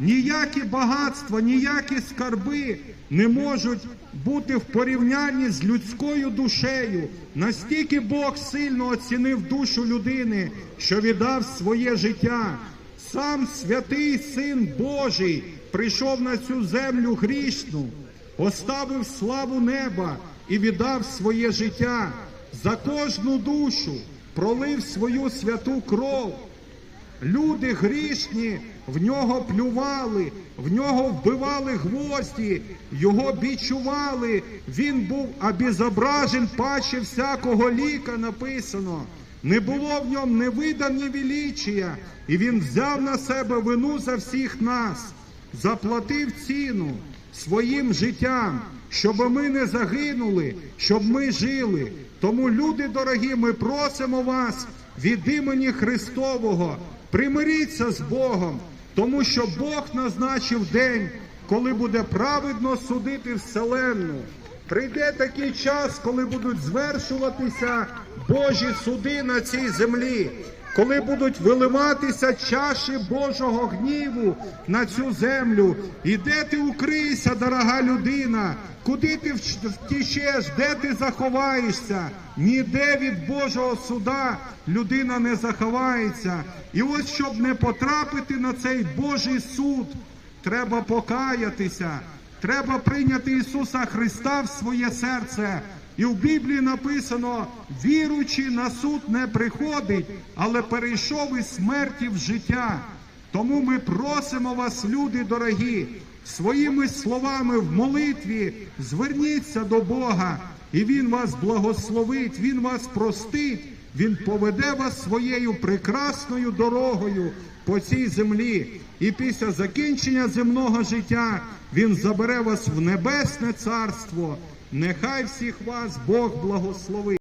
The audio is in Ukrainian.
ніякі багатства, ніякі скарби не можуть бути в порівнянні з людською душею. Настільки Бог сильно оцінив душу людини, що віддав своє життя. Сам святий Син Божий прийшов на цю землю грішну, оставив славу неба і віддав своє життя за кожну душу, пролив свою святу кров. Люди грішні в нього плювали, в нього вбивали гвозді, його бічували. Він був обезображен паче всякого ліка написано. Не було в ньому невидані величія, і він взяв на себе вину за всіх нас, заплатив ціну своїм життям, щоб ми не загинули, щоб ми жили. Тому, люди дорогі, ми просимо вас від імені Христового, примиріться з Богом, тому що Бог назначив день, коли буде праведно судити вселенну. Прийде такий час, коли будуть звершуватися Божі суди на цій землі, коли будуть виливатися чаші Божого гніву на цю землю. І де ти укрийся, дорога людина? Куди ти втічеш, де ти заховаєшся? Ніде від Божого суда людина не заховається. І ось щоб не потрапити на цей Божий суд, треба покаятися. Треба прийняти Ісуса Христа в своє серце. І в Біблії написано: віруючий на суд не приходить, але перейшов із смерті в життя. Тому ми просимо вас, люди дорогі, своїми словами в молитві зверніться до Бога, і Він вас благословить, Він вас простить, Він поведе вас своєю прекрасною дорогою по цій землі. І після закінчення земного життя Він забере вас в небесне царство. Нехай всіх вас Бог благословить.